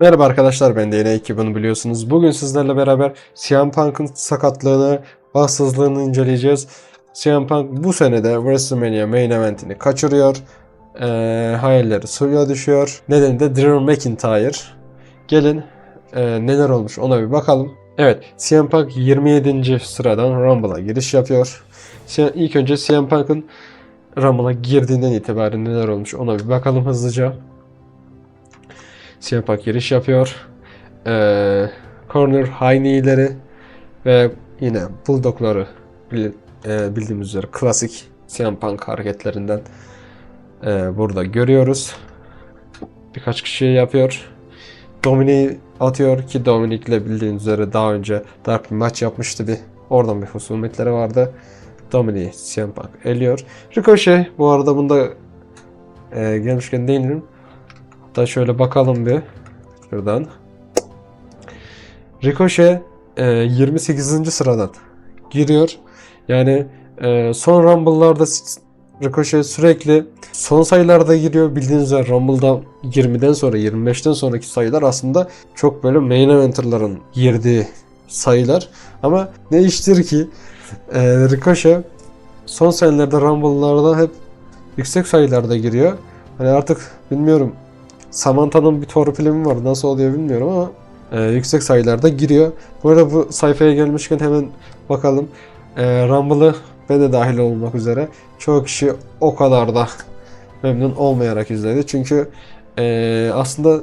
Merhaba arkadaşlar ben yine ekibini biliyorsunuz. Bugün sizlerle beraber CM Punk'ın sakatlığını, bahtsızlığını inceleyeceğiz. CM Punk bu senede WrestleMania main eventini kaçırıyor. Ee, hayalleri suya düşüyor. Nedeni de Drew McIntyre. Gelin e, neler olmuş ona bir bakalım. Evet CM Punk 27. sıradan Rumble'a giriş yapıyor. İlk önce CM Punk'ın Rumble'a girdiğinden itibaren neler olmuş ona bir bakalım hızlıca. CM Punk giriş yapıyor. Ee, corner high knee'leri ve yine bulldogları e, bildiğimiz üzere klasik CM Punk hareketlerinden e, burada görüyoruz. Birkaç kişi yapıyor. Dominic'i atıyor ki Dominic'le bildiğiniz üzere daha önce dark bir maç yapmıştı bir. Oradan bir husumetleri vardı. Dominic CM Punk eliyor. Ricochet bu arada bunda e, gelmişken değinirim. Hatta şöyle bakalım bir. Şuradan. Ricochet e, 28. sıradan giriyor. Yani e, son Rumble'larda Ricochet sürekli son sayılarda giriyor. Bildiğiniz üzere Rumble'da 20'den sonra 25'ten sonraki sayılar aslında çok böyle main eventer'ların girdiği sayılar. Ama ne iştir ki e, Ricochet son sayılarda Rumble'larda hep yüksek sayılarda giriyor. Hani artık bilmiyorum Samantha'nın bir torpili mi var nasıl oluyor bilmiyorum ama e, yüksek sayılarda giriyor. Bu arada bu sayfaya gelmişken hemen bakalım. E, Rumble'ı ben de dahil olmak üzere çoğu kişi o kadar da memnun olmayarak izledi. Çünkü e, aslında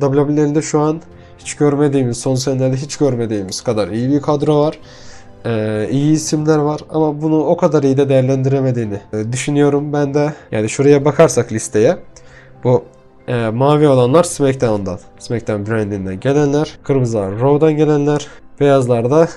WWE'de şu an hiç görmediğimiz, son senelerde hiç görmediğimiz kadar iyi bir kadro var. Ee, iyi isimler var ama bunu o kadar iyi de değerlendiremediğini e, düşünüyorum ben de. Yani şuraya bakarsak listeye bu e, mavi olanlar SmackDown'dan, SmackDown brandinden gelenler, kırmızılar Raw'dan gelenler, beyazlar da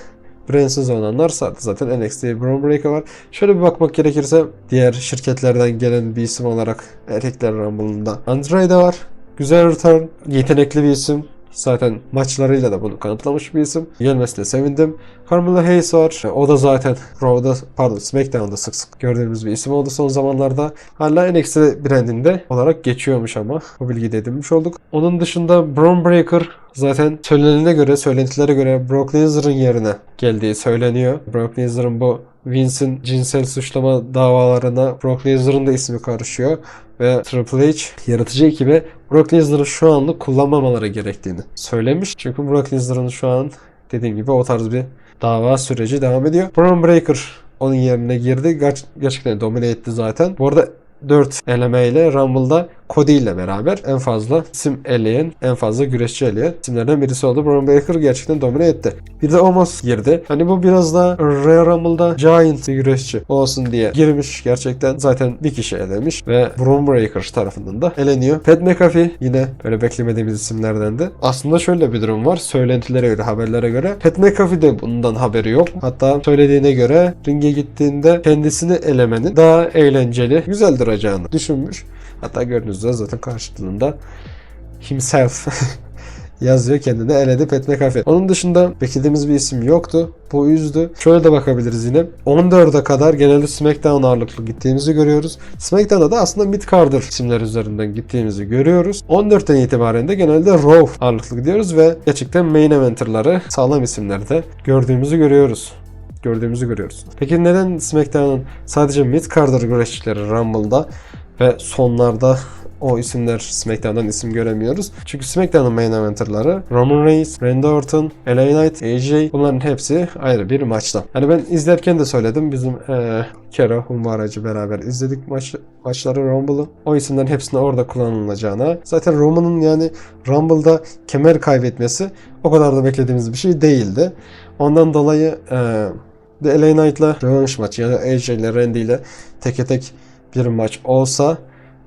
brandsiz olanlar zaten NXT Braun Breaker var. Şöyle bir bakmak gerekirse diğer şirketlerden gelen bir isim olarak erkekler Rumble'ında Andrade var. Güzel return, yetenekli bir isim. Zaten maçlarıyla da bunu kanıtlamış bir isim. Gelmesine sevindim. Carmelo Hayes var. O da zaten Raw'da, pardon SmackDown'da sık sık gördüğümüz bir isim oldu son zamanlarda. Hala NXT brandinde olarak geçiyormuş ama. Bu bilgiyi de edinmiş olduk. Onun dışında Braun Breaker zaten söylenene göre, söylentilere göre Brock Lesnar'ın yerine geldiği söyleniyor. Brock Lesnar'ın bu Vince'in cinsel suçlama davalarına Brock Lesnar'ın da ismi karışıyor ve Triple H yaratıcı ekibe Brock Lesnar'ı şu anlık kullanmamaları gerektiğini söylemiş. Çünkü Brock Lesnar'ın şu an dediğim gibi o tarz bir dava süreci devam ediyor. Braun Breaker onun yerine girdi. Ger- gerçekten domine etti zaten. Bu arada 4 elemeyle Rumble'da Cody ile beraber en fazla isim eleyen, en fazla güreşçi eleyen isimlerden birisi oldu. Braun Breaker gerçekten domine etti. Bir de Omos girdi. Hani bu biraz da Royal Rumble'da Giant güreşçi olsun diye girmiş gerçekten. Zaten bir kişi elemiş ve Braun Breaker tarafından da eleniyor. Pat McAfee yine böyle beklemediğimiz isimlerden de. Aslında şöyle bir durum var. Söylentilere göre, haberlere göre Pat McAfee de bundan haberi yok. Hatta söylediğine göre ringe gittiğinde kendisini elemenin daha eğlenceli, güzel duracağını düşünmüş. Hatta gördüğünüz üzere zaten karşılığında himself yazıyor kendini eledi Pat McAfee. Onun dışında beklediğimiz bir isim yoktu. Bu üzdü. Şöyle de bakabiliriz yine. 14'e kadar genelde SmackDown ağırlıklı gittiğimizi görüyoruz. SmackDown'da da aslında mid carder isimler üzerinden gittiğimizi görüyoruz. 14'ten itibaren de genelde Raw ağırlıklı gidiyoruz ve gerçekten main eventerları sağlam isimlerde gördüğümüzü görüyoruz gördüğümüzü görüyoruz. Peki neden SmackDown'un sadece mid carder güreşçileri Rumble'da ve sonlarda o isimler SmackDown'dan isim göremiyoruz. Çünkü SmackDown'un main eventerları Roman Reigns, Randy Orton, LA Knight, AJ bunların hepsi ayrı bir maçta. Hani ben izlerken de söyledim bizim eee Kero, Humbaracı beraber izledik maç, maçları Rumble'ı. O isimlerin hepsinin orada kullanılacağına. Zaten Roman'ın yani Rumble'da kemer kaybetmesi o kadar da beklediğimiz bir şey değildi. Ondan dolayı eee de LA Knight'la rövanş maçı yani AJ ile Randy ile teke tek bir maç olsa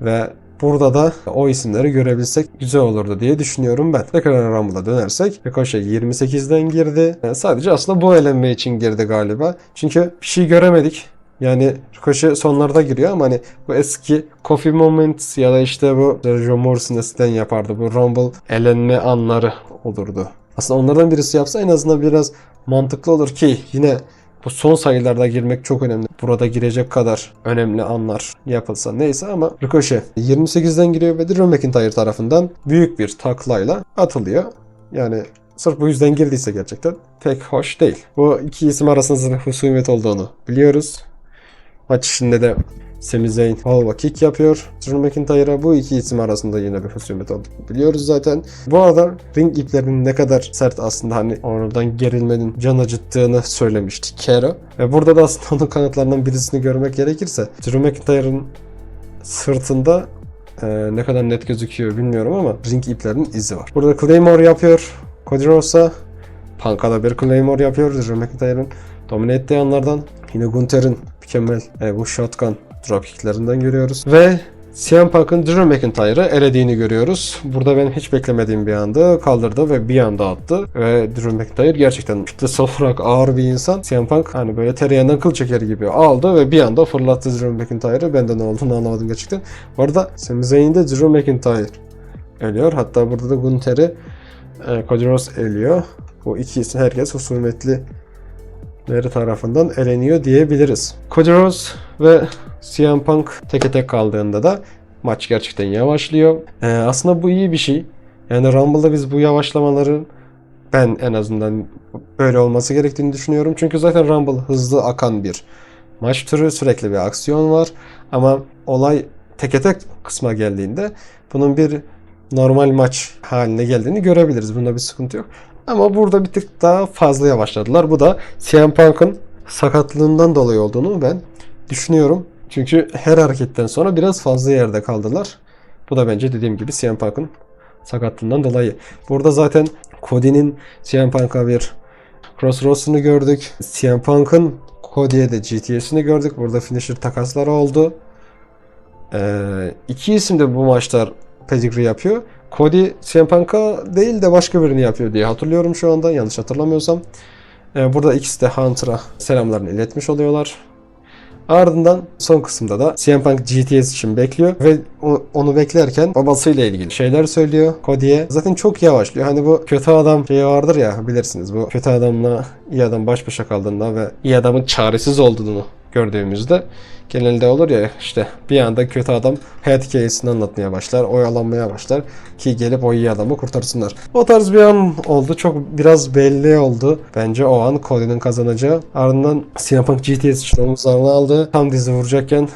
ve burada da o isimleri görebilsek güzel olurdu diye düşünüyorum ben. Tekrar Rumble'a dönersek Ricochet 28'den girdi. Yani sadece aslında bu elenme için girdi galiba. Çünkü bir şey göremedik. Yani Ricochet sonlarda giriyor ama hani bu eski Coffee Moments ya da işte bu John Morrison eskiden yapardı. Bu Rumble elenme anları olurdu. Aslında onlardan birisi yapsa en azından biraz mantıklı olur ki yine bu son sayılarda girmek çok önemli. Burada girecek kadar önemli anlar yapılsa neyse ama Ricochet 28'den giriyor ve Drew McIntyre tarafından büyük bir taklayla atılıyor. Yani sırf bu yüzden girdiyse gerçekten pek hoş değil. Bu iki isim arasında husumet olduğunu biliyoruz. Maç içinde de Sami Zayn Halva kick yapıyor. Drew McIntyre'a bu iki isim arasında yine bir husumet olduğunu biliyoruz zaten. Bu arada ring iplerinin ne kadar sert aslında hani oradan gerilmenin can acıttığını söylemişti Kero. Ve burada da aslında onun kanıtlarından birisini görmek gerekirse Drew McIntyre'ın sırtında e, ne kadar net gözüküyor bilmiyorum ama ring iplerinin izi var. Burada Claymore yapıyor. Cody Rhodes'a Punk'a da bir Claymore yapıyor. Drew McIntyre'ın domine ettiği anlardan. Yine Gunther'in mükemmel e, bu shotgun dropkicklerinden görüyoruz. Ve CM Punk'ın Drew McIntyre'ı elediğini görüyoruz. Burada benim hiç beklemediğim bir anda kaldırdı ve bir anda attı. Ve Drew McIntyre gerçekten kitlesel olarak ağır bir insan. CM Punk hani böyle tereyağından kıl çeker gibi aldı ve bir anda fırlattı Drew McIntyre'ı. Ben de ne olduğunu anlamadım gerçekten. Bu arada Sami Zayn'de Drew McIntyre ölüyor. Hatta burada da Gunther'i e, Cody Rhodes eliyor. Bu iki isim herkes husumetli leri tarafından eleniyor diyebiliriz. Cody Rhodes ve CM Punk teke tek kaldığında da maç gerçekten yavaşlıyor. Ee, aslında bu iyi bir şey. Yani Rumble'da biz bu yavaşlamaların ben en azından böyle olması gerektiğini düşünüyorum. Çünkü zaten Rumble hızlı akan bir maç türü. Sürekli bir aksiyon var. Ama olay teke tek kısma geldiğinde bunun bir normal maç haline geldiğini görebiliriz. Bunda bir sıkıntı yok. Ama burada bir tık daha fazla yavaşladılar. Bu da CM Punk'ın sakatlığından dolayı olduğunu ben düşünüyorum. Çünkü her hareketten sonra biraz fazla yerde kaldılar. Bu da bence dediğim gibi CM Punk'ın sakatlığından dolayı. Burada zaten Cody'nin CM Punk'a bir crossroads'unu gördük. CM Punk'ın Cody'ye de GTS'ini gördük. Burada finisher takasları oldu. Ee, iki isim de bu maçlar pedigree yapıyor. Cody CM Punk'a değil de başka birini yapıyor diye hatırlıyorum şu anda yanlış hatırlamıyorsam. Ee, burada ikisi de Hunter'a selamlarını iletmiş oluyorlar. Ardından son kısımda da CM Punk GTS için bekliyor ve onu beklerken babasıyla ilgili şeyler söylüyor Cody'ye. Zaten çok yavaşlıyor. Hani bu kötü adam şeyi vardır ya bilirsiniz. Bu kötü adamla iyi adam baş başa kaldığında ve iyi adamın çaresiz olduğunu gördüğümüzde genelde olur ya işte bir anda kötü adam hayat hikayesini anlatmaya başlar, oyalanmaya başlar ki gelip o iyi adamı kurtarsınlar. O tarz bir an oldu. Çok biraz belli oldu. Bence o an Cody'nin kazanacağı. Ardından CM Punk GTS için omuzlarına aldı. Tam dizi vuracakken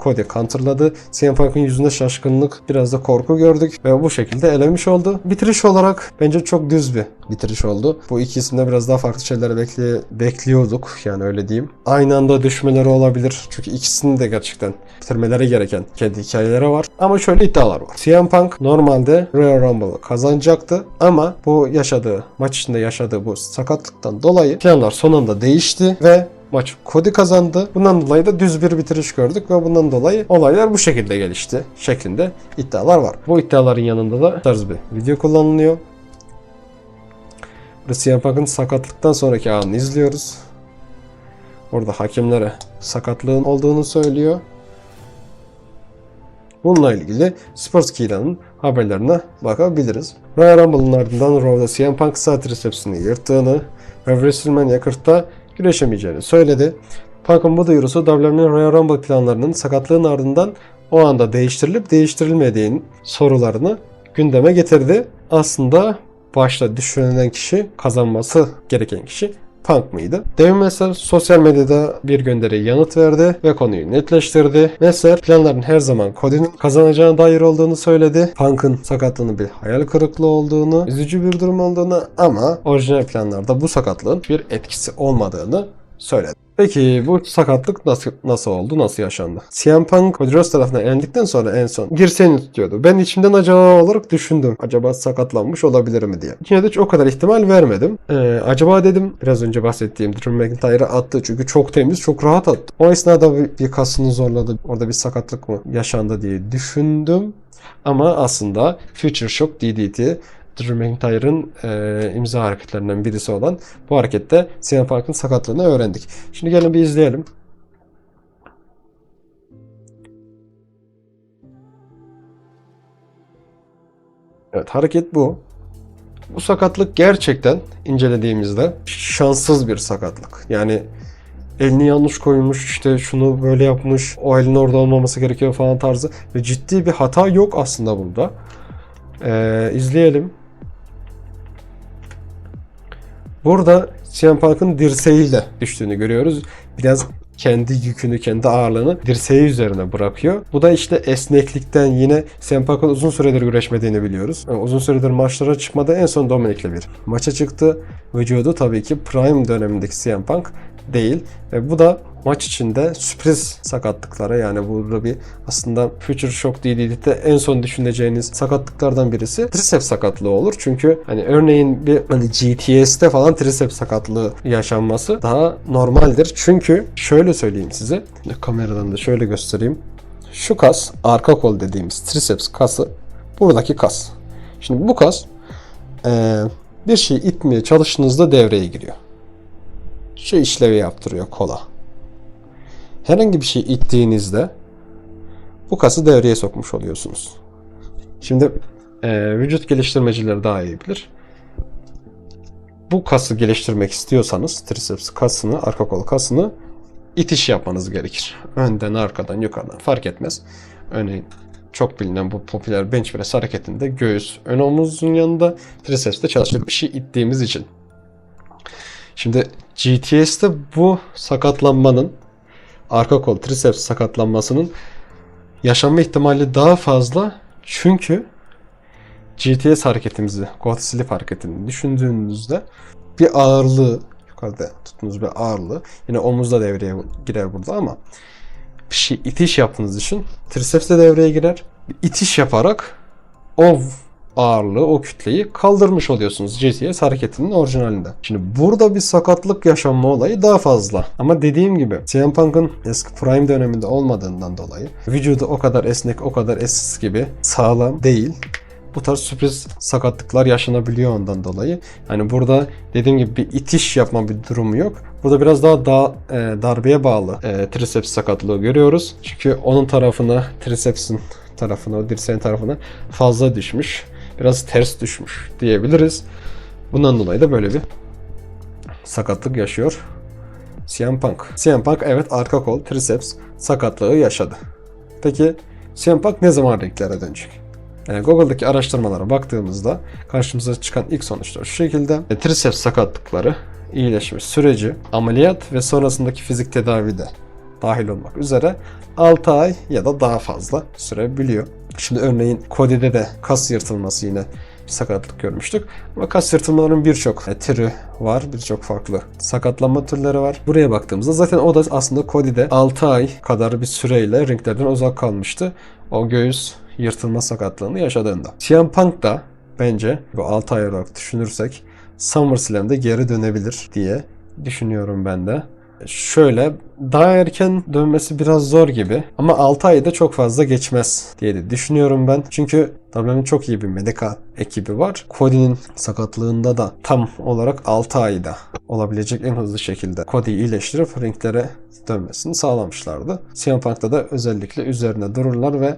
Cody counterladı. CM Punk'ın yüzünde şaşkınlık, biraz da korku gördük ve bu şekilde elemiş oldu. Bitiriş olarak bence çok düz bir bitiriş oldu. Bu iki isimde biraz daha farklı şeyler bekle bekliyorduk yani öyle diyeyim. Aynı anda düşmeleri olabilir. Çünkü ikisinin de gerçekten bitirmeleri gereken kendi hikayeleri var. Ama şöyle iddialar var. CM Punk normalde Royal Rumble'ı kazanacaktı ama bu yaşadığı, maç içinde yaşadığı bu sakatlıktan dolayı planlar son anda değişti ve Maç Cody kazandı. Bundan dolayı da düz bir bitiriş gördük ve bundan dolayı olaylar bu şekilde gelişti şeklinde iddialar var. Bu iddiaların yanında da tarz bir video kullanılıyor. CM Punk'ın sakatlıktan sonraki anını izliyoruz. Orada hakemlere sakatlığın olduğunu söylüyor. Bununla ilgili Sportskida'nın haberlerine bakabiliriz. Royal Rumble'ın ardından Raw'da CM Punk sağ tricepsini yırttığını ve WrestleMania 40'ta güreşemeyeceğini söyledi. Punk'ın bu duyurusu WWE'nin Royal Rumble planlarının sakatlığın ardından o anda değiştirilip değiştirilmediğin sorularını gündeme getirdi. Aslında başta düşünülen kişi kazanması gereken kişi Punk mıydı? Devin Messer sosyal medyada bir gönderiye yanıt verdi ve konuyu netleştirdi. Messer planların her zaman Cody'nin kazanacağına dair olduğunu söyledi. Punk'ın sakatlığının bir hayal kırıklığı olduğunu, üzücü bir durum olduğunu ama orijinal planlarda bu sakatlığın bir etkisi olmadığını söyledi. Peki bu sakatlık nasıl nasıl oldu, nasıl yaşandı? CM Punk Cody Rhodes tarafından elendikten sonra en son girseni tutuyordu. Ben içimden acaba olarak düşündüm. Acaba sakatlanmış olabilir mi diye. Yine de o kadar ihtimal vermedim. Ee, acaba dedim biraz önce bahsettiğim Drew McIntyre'ı attı çünkü çok temiz, çok rahat attı. O esnada bir, bir kasını zorladı. Orada bir sakatlık mı yaşandı diye düşündüm. Ama aslında Future Shock DDT Drew McIntyre'ın e, imza hareketlerinden birisi olan bu harekette CM Punk'ın sakatlığını öğrendik. Şimdi gelin bir izleyelim. Evet hareket bu. Bu sakatlık gerçekten incelediğimizde şanssız bir sakatlık. Yani elini yanlış koymuş işte şunu böyle yapmış o elin orada olmaması gerekiyor falan tarzı ve ciddi bir hata yok aslında burada. Ee, izleyelim. Burada CM Punk'ın dirseğiyle düştüğünü görüyoruz. Biraz kendi yükünü, kendi ağırlığını dirseği üzerine bırakıyor. Bu da işte esneklikten yine CM Punk'ın uzun süredir güreşmediğini biliyoruz. Yani uzun süredir maçlara çıkmadı. En son Dominic'le bir maça çıktı. Vücudu tabii ki Prime dönemindeki CM Punk değil. Ve bu da maç içinde sürpriz sakatlıklara yani burada bir aslında Future Shock DDT'de en son düşüneceğiniz sakatlıklardan birisi triceps sakatlığı olur. Çünkü hani örneğin bir hani GTS'te falan triceps sakatlığı yaşanması daha normaldir. Çünkü şöyle söyleyeyim size. Kameradan da şöyle göstereyim. Şu kas arka kol dediğimiz triceps kası buradaki kas. Şimdi bu kas eee, bir şey itmeye çalıştığınızda devreye giriyor. Şu işlevi yaptırıyor kola. Herhangi bir şey ittiğinizde bu kası devreye sokmuş oluyorsunuz. Şimdi eee, vücut geliştirmecileri daha iyi bilir. Bu kası geliştirmek istiyorsanız triceps kasını, arka kol kasını itiş yapmanız gerekir. Önden, arkadan, yukarıdan fark etmez. Örneğin çok bilinen bu popüler bench press hareketinde göğüs ön omuzun yanında triceps'te çalışır bir şey ittiğimiz için. Şimdi GTS'te bu sakatlanmanın arka kol triceps sakatlanmasının yaşanma ihtimali daha fazla çünkü GTS hareketimizi, quad slip hareketini düşündüğünüzde bir ağırlığı yukarıda tuttuğunuz bir ağırlığı yine omuzda devreye girer burada ama bir şey itiş yaptığınız için triceps de devreye girer. Bir itiş yaparak o ağırlığı, o kütleyi kaldırmış oluyorsunuz GTS hareketinin orijinalinde. Şimdi burada bir sakatlık yaşanma olayı daha fazla. Ama dediğim gibi CM Punk'ın eski prime döneminde olmadığından dolayı vücudu o kadar esnek, o kadar eskisi gibi sağlam değil bu tarz sürpriz sakatlıklar yaşanabiliyor ondan dolayı. Hani burada dediğim gibi bir itiş yapma bir durumu yok. Burada biraz daha da, e, darbeye bağlı e, triceps sakatlığı görüyoruz. Çünkü onun tarafına, tricepsin tarafına, o dirseğin tarafına fazla düşmüş. Biraz ters düşmüş diyebiliriz. Bundan dolayı da böyle bir sakatlık yaşıyor. CM Punk. CM Punk evet arka kol, triceps sakatlığı yaşadı. Peki CM Punk ne zaman ringlere dönecek? Yani Google'daki araştırmalara baktığımızda karşımıza çıkan ilk sonuçlar şu şekilde. E, triceps sakatlıkları, iyileşme süreci, ameliyat ve sonrasındaki fizik tedavide dahil olmak üzere 6 ay ya da daha fazla sürebiliyor. Şimdi örneğin Cody'de de kas yırtılması yine bir sakatlık görmüştük. Ama kas yırtılmalarının birçok e, türü var. Birçok farklı sakatlanma türleri var. Buraya baktığımızda zaten o da aslında Cody'de 6 ay kadar bir süreyle ringlerden uzak kalmıştı. O göğüs yırtılma sakatlığını yaşadığında. CM Punk da bence bu 6 ay olarak düşünürsek SummerSlam'de geri dönebilir diye düşünüyorum ben de. Şöyle daha erken dönmesi biraz zor gibi ama 6 ayda çok fazla geçmez diye de düşünüyorum ben. Çünkü WWE'nin çok iyi bir medika ekibi var. Cody'nin sakatlığında da tam olarak 6 ayda olabilecek en hızlı şekilde Cody'yi iyileştirip ringlere dönmesini sağlamışlardı. CM Punk'ta da özellikle üzerine dururlar ve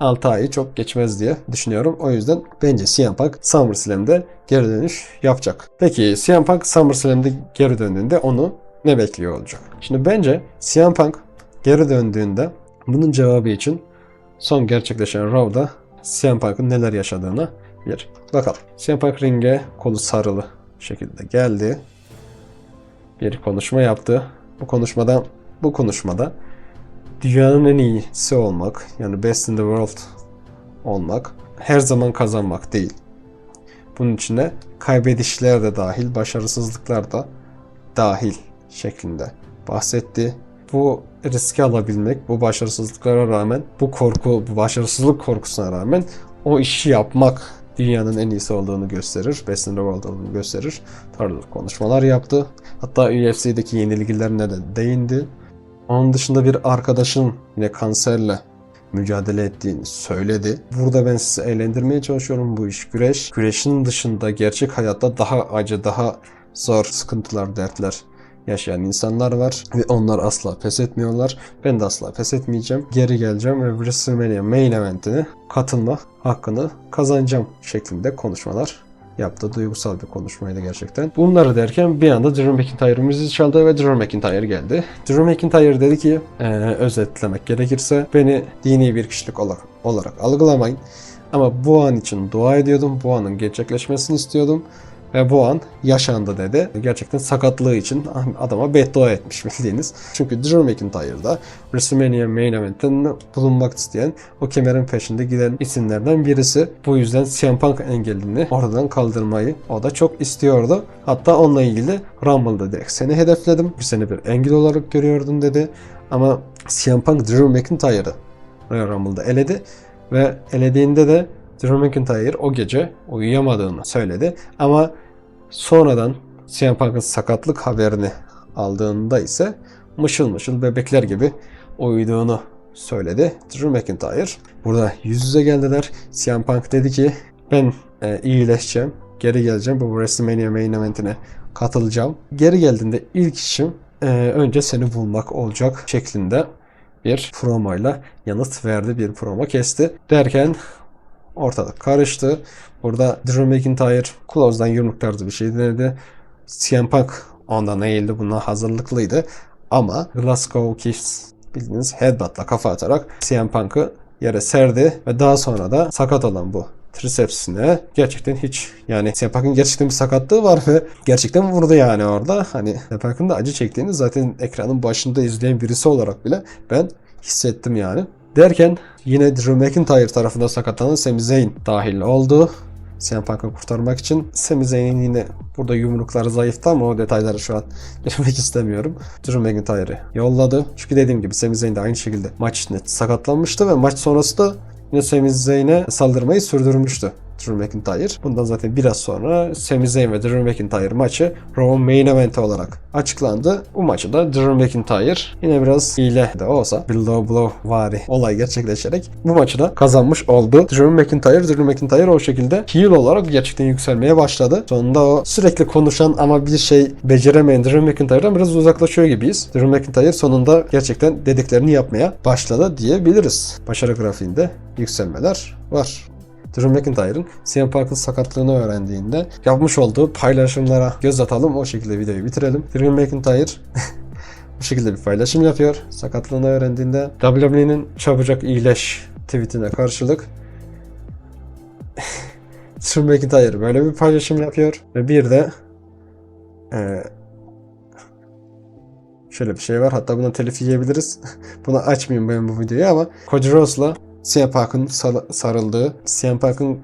6 ayı çok geçmez diye düşünüyorum. O yüzden bence CM Punk SummerSlam'de geri dönüş yapacak. Peki CM Punk SummerSlam'de geri döndüğünde onu ne bekliyor olacak? Şimdi bence CM Punk geri döndüğünde bunun cevabı için son gerçekleşen Raw'da CM Punk'ın neler yaşadığına bir bakalım. CM Punk ringe kolu sarılı şekilde geldi. Bir konuşma yaptı. Bu konuşmada bu konuşmada dünyanın en iyisi olmak, yani best in the world olmak, her zaman kazanmak değil. Bunun içine kaybedişler de dahil, başarısızlıklar da dahil şeklinde bahsetti. Bu riski alabilmek, bu başarısızlıklara rağmen, bu korku, bu başarısızlık korkusuna rağmen o işi yapmak dünyanın en iyisi olduğunu gösterir. Best in the world olduğunu gösterir. Tarzı konuşmalar yaptı. Hatta UFC'deki yenilgilerine de değindi. Onun dışında bir arkadaşın yine kanserle mücadele ettiğini söyledi. Burada ben sizi eğlendirmeye çalışıyorum. Bu iş güreş. Güreşin dışında gerçek hayatta daha acı, daha zor sıkıntılar, dertler yaşayan insanlar var ve onlar asla pes etmiyorlar. Ben de asla pes etmeyeceğim. Geri geleceğim ve WrestleMania main eventine katılma hakkını kazanacağım şeklinde konuşmalar yaptığı duygusal bir konuşmaydı gerçekten. Bunları derken bir anda Drew McIntyre müziği çaldı ve Drew McIntyre geldi. Drew McIntyre dedi ki "Ee, özetlemek gerekirse beni dini bir kişilik olarak, olarak algılamayın. Ama bu an için dua ediyordum. Bu anın gerçekleşmesini istiyordum. Ve bu an yaşandı dedi. Gerçekten sakatlığı için adama beddua etmiş bildiğiniz. Çünkü Drew McIntyre'da WrestleMania Main Event'ten bulunmak isteyen o kemerin peşinde giden isimlerden birisi. Bu yüzden CM Punk engelini oradan kaldırmayı o da çok istiyordu. Hatta onunla ilgili Rumble'da direkt seni hedefledim. Seni bir engel olarak görüyordum dedi. Ama CM Punk Drew McIntyre'ı Royal Rumble'da eledi ve elediğinde de Drew McIntyre o gece uyuyamadığını söyledi. Ama sonradan CM Punk'ın sakatlık haberini aldığında ise mışıl mışıl bebekler gibi uyuduğunu söyledi Drew McIntyre. Burada yüz yüze geldiler. CM Punk dedi ki ben e, iyileşeceğim. Geri geleceğim. Bu WrestleMania main eventine katılacağım. Geri geldiğinde ilk işim e, önce seni bulmak olacak şeklinde bir promoyla yanıt verdi. Bir promo kesti. Derken ortalık karıştı. Burada Drew McIntyre Close'dan yumruk tarzı bir şey denedi. CM Punk ondan eğildi. Buna hazırlıklıydı. Ama Glasgow Kiss bildiğiniz headbutt'la kafa atarak CM Punk'ı yere serdi ve daha sonra da sakat olan bu tricepsine gerçekten hiç yani CM Punk'ın gerçekten bir sakatlığı var ve gerçekten vurdu yani orada. Hani CM Punk'ın da acı çektiğini zaten ekranın başında izleyen birisi olarak bile ben hissettim yani. Derken yine Drew McIntyre tarafından sakatlanan Sami Zayn dahil oldu. CM Punk'ı kurtarmak için. Sami Zayn'in yine burada yumrukları zayıftı ama o detayları şu an girmek istemiyorum. Drew McIntyre'ı yolladı. Çünkü dediğim gibi Sami Zayn de aynı şekilde maç içinde sakatlanmıştı ve maç sonrası da yine Sami Zayn'e saldırmayı sürdürmüştü. Drew McIntyre. Bundan zaten biraz sonra Sami Zayn ve Drew McIntyre maçı Raw Main Event olarak açıklandı. Bu maçı da Drew McIntyre yine biraz hile de olsa bir low blow vari olay gerçekleşerek bu maçı da kazanmış oldu. Drew McIntyre, Drew McIntyre o şekilde heel olarak gerçekten yükselmeye başladı. Sonunda o sürekli konuşan ama bir şey beceremeyen Drew McIntyre'dan biraz uzaklaşıyor gibiyiz. Drew McIntyre sonunda gerçekten dediklerini yapmaya başladı diyebiliriz. Başarı grafiğinde yükselmeler var. Drew McIntyre'ın CM Punk'ın sakatlığını öğrendiğinde yapmış olduğu paylaşımlara göz atalım. O şekilde videoyu bitirelim. Drew McIntyre bu şekilde bir paylaşım yapıyor. Sakatlığını öğrendiğinde WWE'nin çabucak iyileş tweetine karşılık Drew McIntyre böyle bir paylaşım yapıyor. Ve bir de eee şöyle bir şey var. Hatta buna telif yiyebiliriz. Bunu açmayayım ben bu videoyu ama Cody Rhodes'la CM sal- sarıldığı, CM Punk'ın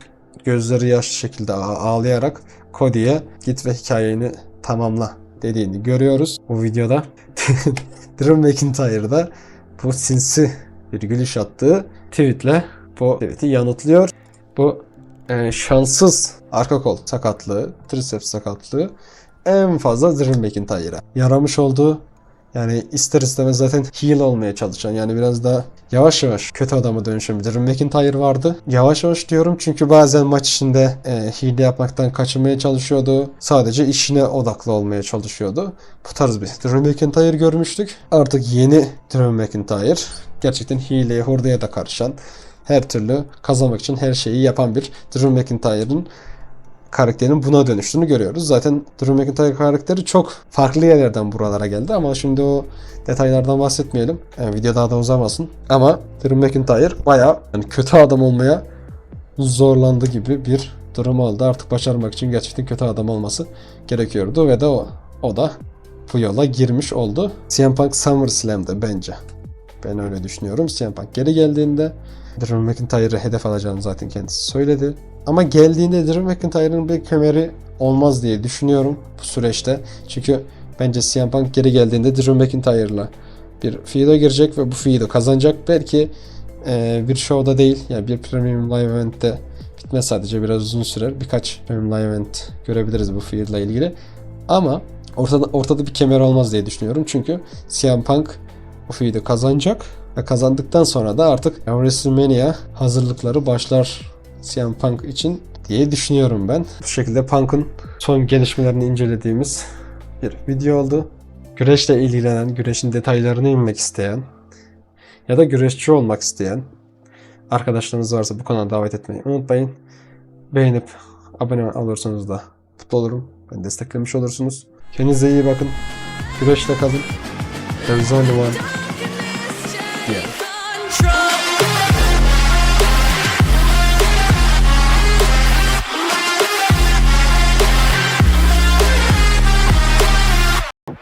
gözleri yaşlı şekilde ağ- ağlayarak Cody'ye git ve hikayeni tamamla dediğini görüyoruz bu videoda. Drew McIntyre da bu sinsi bir gülüş attığı tweetle bu tweet'i yanıtlıyor. Bu e, şanssız arka kol sakatlığı, triceps sakatlığı en fazla Drew McIntyre'a yaramış olduğu yani ister istemez zaten heel olmaya çalışan yani biraz daha yavaş yavaş kötü adama dönüşen bir McIntyre vardı. Yavaş yavaş diyorum çünkü bazen maç içinde e, hile yapmaktan kaçınmaya çalışıyordu. Sadece işine odaklı olmaya çalışıyordu. Bu tarz bir Drew McIntyre görmüştük. Artık yeni Drew McIntyre gerçekten hileye hurdaya da karışan her türlü kazanmak için her şeyi yapan bir Drew McIntyre'ın karakterinin buna dönüştüğünü görüyoruz. Zaten Drew McIntyre karakteri çok farklı yerlerden buralara geldi ama şimdi o detaylardan bahsetmeyelim. Yani video daha da uzamasın. Ama Drew McIntyre bayağı yani kötü adam olmaya zorlandı gibi bir durum oldu. Artık başarmak için gerçekten kötü adam olması gerekiyordu ve de o, o da bu yola girmiş oldu. CM Punk SummerSlam'da bence. Ben öyle düşünüyorum. CM Punk geri geldiğinde Drew McIntyre'ı hedef alacağını zaten kendisi söyledi. Ama geldiğinde Drew McIntyre'ın bir kemeri olmaz diye düşünüyorum bu süreçte. Çünkü bence CM Punk geri geldiğinde Drew McIntyre'la bir feud'a girecek ve bu feud'u kazanacak. Belki e, bir show'da değil yani bir Premium Live Event'te bitmez sadece biraz uzun sürer. Birkaç Premium Live Event görebiliriz bu feud'la ilgili. Ama ortada, ortada bir kemer olmaz diye düşünüyorum. Çünkü CM Punk bu feud'u kazanacak ve kazandıktan sonra da artık WrestleMania hazırlıkları başlar CM Punk için diye düşünüyorum ben. Bu şekilde Punk'ın son gelişmelerini incelediğimiz bir video oldu. Güreşle ilgilenen, güreşin detaylarını inmek isteyen ya da güreşçi olmak isteyen arkadaşlarınız varsa bu kanala davet etmeyi unutmayın. Beğenip abone olursanız da mutlu olurum. Ben desteklemiş olursunuz. Kendinize iyi bakın. Güreşle kalın. One.